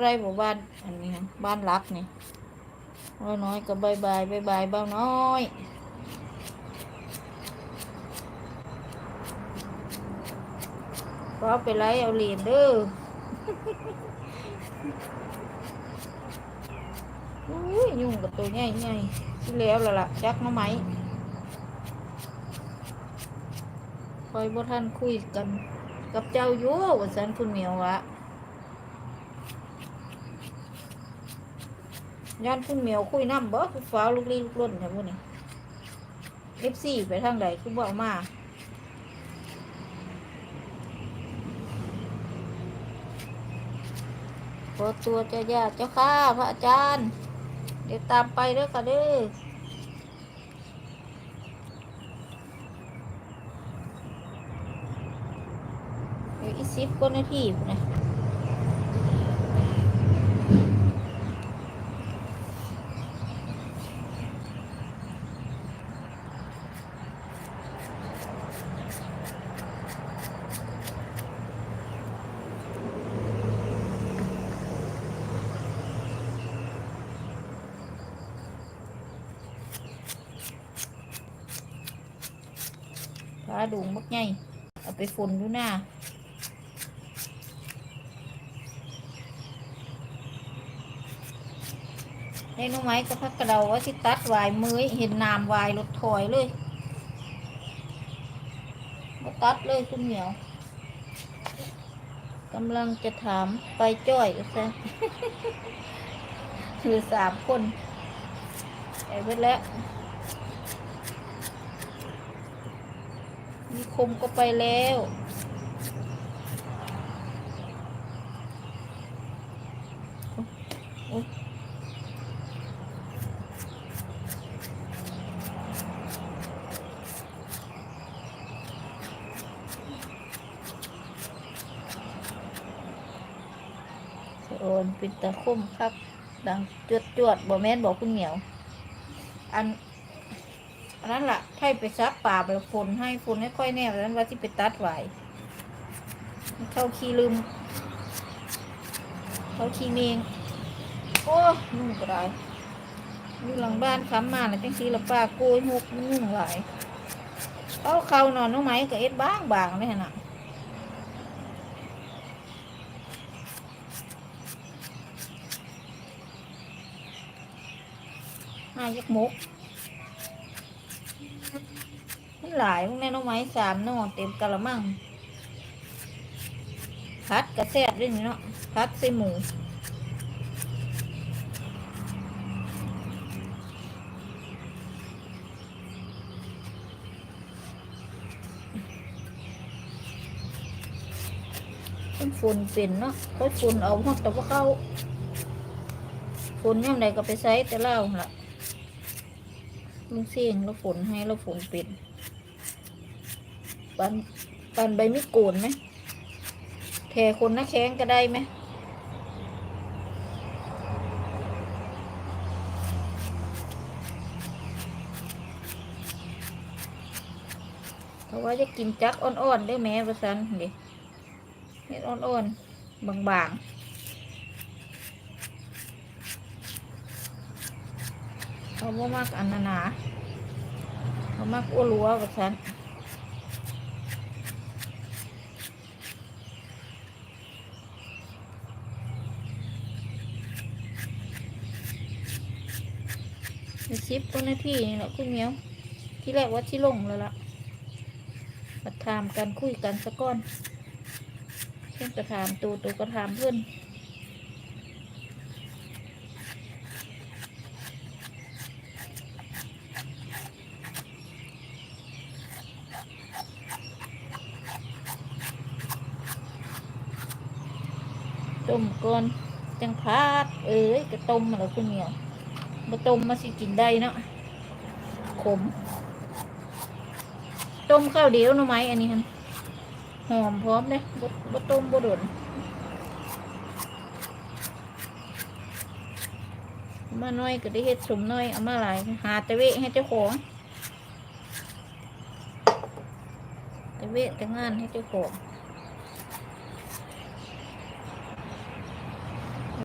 อะไรบอกบ้านอันนี้นะบ้านรักนี่บ้าน้อยก็บายบายบายบายบ้าน้อยก็เอาไปไล่เอาเหรียญเด้ออุ้ยยุ่งกับตัวใหญ่ใหญ่ที่แล้วและล่ะจักน้อไหมคอยบ่ท่านคุยกัน กับเจ้าอยู่ว่าสันคุณเหมียววะ ย้อนคุณเหมียวคุยน้ำบ่คือฟ้าลูกลี้ลูกล่นแถวนี้เอฟซีไปทางใดคือบอามาเปิดตัวเจ้าญาติเจ้าข้าพระอาจารย์ เดี๋ยวตามไปเด้อค่ะเด้ออีกสิบกว่านาที่นะาดุงมักไงเอาไปฝนดูหน้าในน้องไม้ก็พักกระเดาว่าที่ตัดวายมือเห็นนามวายรถถอยเลยมาตัดเลยคุณเหมียวกำลังจะถามไปจ้อยก็ซะหลือสามคนไอ้เบิดแล้ว มีคมก็ไปแล้วโอ๊ยโอนเป็นตะคุ่มครับ ดังจวดจวดๆบ่แม่นบอกคุณเหมียว อัน นั้นล่ะให้ไปซักป่าไปฝนให้ฝนให้ค่อยแน่แล้วนั้นว่าที่ไปตัดไหวเข้าขี้ลืมเข้าขี้เมงโอ้ยุ่งก็ได้อยู่หลังบ้านค้ำมาแล้วจังสีละป้าโกยหกนุ่งหลายเอาเขานอนน้องไหมก็เอ็ดบ้างบางเลยน่ะห้ายักมุก มันหลายพวกนี้น้องไม้สามหนอเต็มกะละมังพัดกระแซบด้วยนี่เนาะพัดใส่หมูเป็นฝุ่นเป็นเนาะค่อยฝุ่นเอาหอดแต่ว่าเข้าฝุ่นยังไงก็ไปใช้แต่เล่าล่ะ ลุงเสียงแล้วฝนให้แล้วฝนเป็นปันปันใบไมิกรูนไหมแผ่คนหน้าแข้งก็ได้ไหมเพราะว่าจะกินจักอ่อนๆได้ไหมประสันเดี๋ยวเม็ดอ่อนๆบางๆ เขาบ่มากอันนานาเขามากอ้วนรัวประสันในชิปก็หน้าที่นี่แหละคุณเมียว ที่แรกว่าที่ลงแล้วล่ะมาถามกันคุยกันสักก้อนเพื่อนกระถามตูตูกระถามเพื่อน ต้มก่อนจังพาดเอ้ยกระต้มมาแล้วคุณเหมียวมาต้มมาสิกินได้เนาะขมต้มข้าวเดียวหน่อไม้อันนี้ฮะหอมพร้อมเลยบดบดต้มบดดนมาน้อยก็ได้เฮ็ดสมน้อยเอามาหลายหาตะเวให้เจ้าของ จะเวทแต่งานให้เจ้าของ